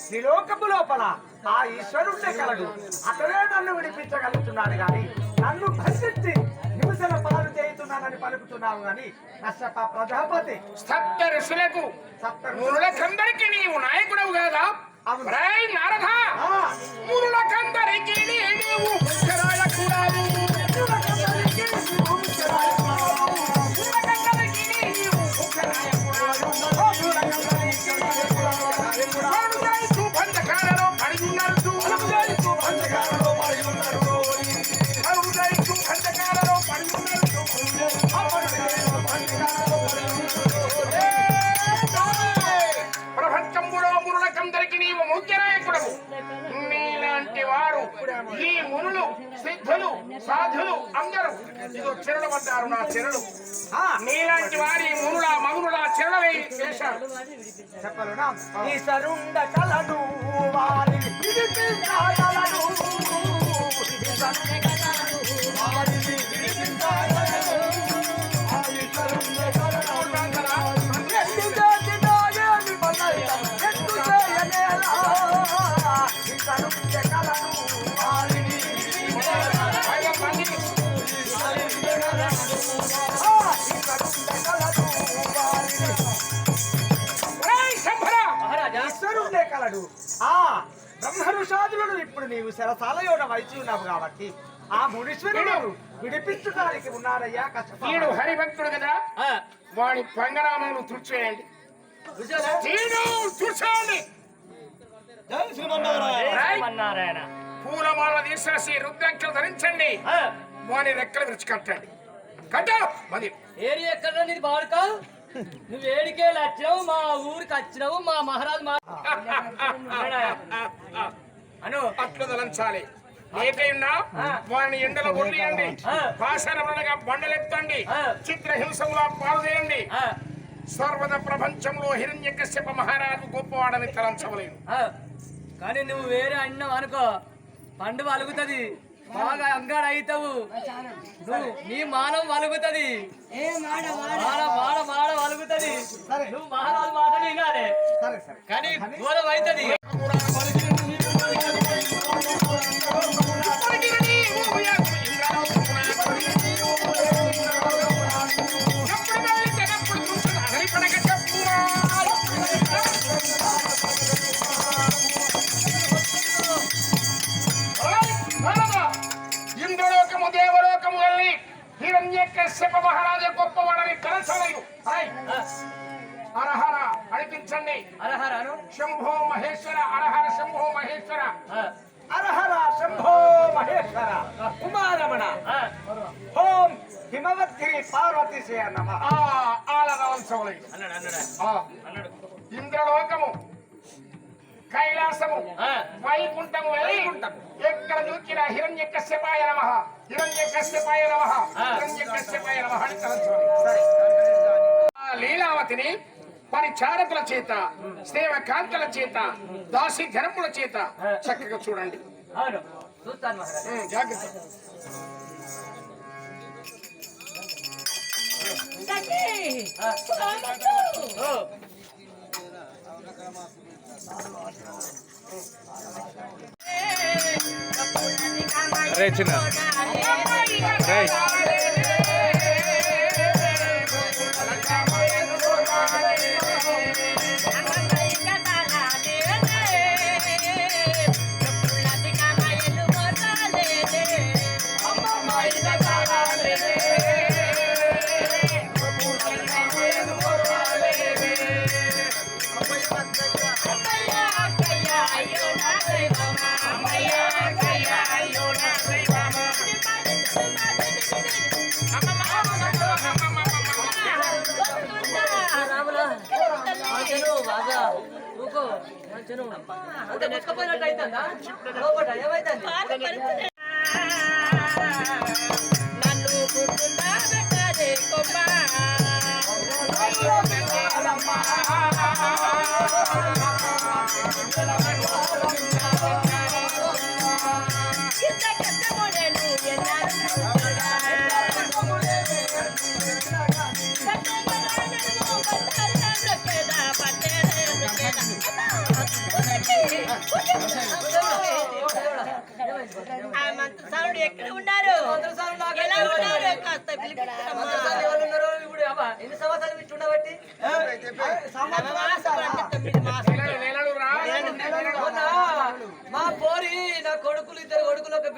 త్రిలోకము లోపల ఆ ఈశ్వరుడే కలడు. అతడే నన్ను విడిపించగలుగుతున్నాడు గాని నన్ను బంధించి హింసల పాలు చేయుతున్నానని పలుకుతున్నావు గాని కశ్యప ప్రజాపతి సప్త ఋషులకు సప్త మునులకందరికి నీవు నాయకుడవు కాదా ఈ మునులు సిద్ధులు సాధులు అందరూ. ఇదో చెరలు పడ్డారు నా చెరలు. ఆ, నీలాంటి వారి మునుల మగునుల చెరలై వేశారు. చెప్పలునా? విడిపించగలడు. ఈశ్వరుండ కలడు, వారిని కలడు ఆ బ్రహ్మరుషాదులను ఇప్పుడు నీవు శరసాలయోన వైచి ఉన్నావు కాబట్టి ఆ మునీశ్వరుడు విడిపించడానికి ఉన్నారయ్యా కష్టపడు. హరిభక్తుడు కదా? వాడి పంగనామములు తుడిచేయండి. పూలమాల తీసేసి రుద్రాక్షలు ధరించండి. వాని రెక్కలు విరిచి కట్టండి. కట్టు! మంది ఏరి ఎక్కడ బాడుక? నువ్వు ఏడికే వచ్చినావు మా ఊరికి వచ్చినావు మా మహారాజు మా అను. అట్లు తలంచాలి ఏకైనా వారిని ఎండలో కొట్టియండి. ఆ. పాషాణములుగా బండలెత్తండి. ఆ. చిత్రహింసములా పాలు చేయండి ఆ, సర్వద ప్రపంచంలో హిరణ్య కశ్యప మహారాజు గొప్పవాడని తలంచవలేను. ఆ. కానీ నువ్వు వేరే అన్నావు అనుకో పండు వలుగుతుంది బాగా అంగాడు అవుతావు. నువ్వు నీ మానం వలుగుతుంది. మాడ మాడ. మాడ వలుగుతుంది. నువ్వు మహారాజు మాట వినాలి సరే సరే. కానీ ఘోరం అవుతుంది. ಶ್ರೀರಂಜೆ ಕಶ್ಯಪ ಮಹಾರಾಜ ಗೊಪ್ಪವಣರಿ ಕನಸಳೆಯು ಹರಹರ ಅಳಿಪಿಂಚಣ್ಣೆ ಹರಹರ ಶಂಭೋ ಮಹೇಶ್ವರ ಹರಹರ ಶಂಭೋ ಮಹೇಶ್ವರ ಹರಹರ ಶಂಭೋ ಮಹೇಶ್ವರ ಕುಮಾರಮಣ ಓಂ ಹಿಮವದ್ಗಿರಿ ಪಾರ್ವತಿ ಸೇ ನಮಃ ಆಳದ ವಂಶವಳಿ ಇಂದ್ರಲೋಕಮು కైలాసము. వైకుంఠము ఎక్కడ దూకిన హిరణ్య కశ్యపాయ నమ. హిరణ్య కశ్యపాయ నమ. హిరణ్య కశ్యపాయ నమ అని ఆ లీలావతిని పరిచారకుల చేత సేవ కాంతల చేత దాసి ధనముల చేత చక్కగా చూడండి. జాగ్రత్త. ఓ, రే చిన్న. రేయ్ నన్ను గుర్తున్నా పెట్టదే కొమ్మ ఇంత మంత్రసారుడు ఎక్కడ ఉన్నారు? ఎలా ఉన్నారు? కాస్త ఎన్ని సంవత్సరాలు ఇచ్చి ఉండబట్టి మా పోరి నా కొడుకులు ఇద్దరు కొడుకులు ఒక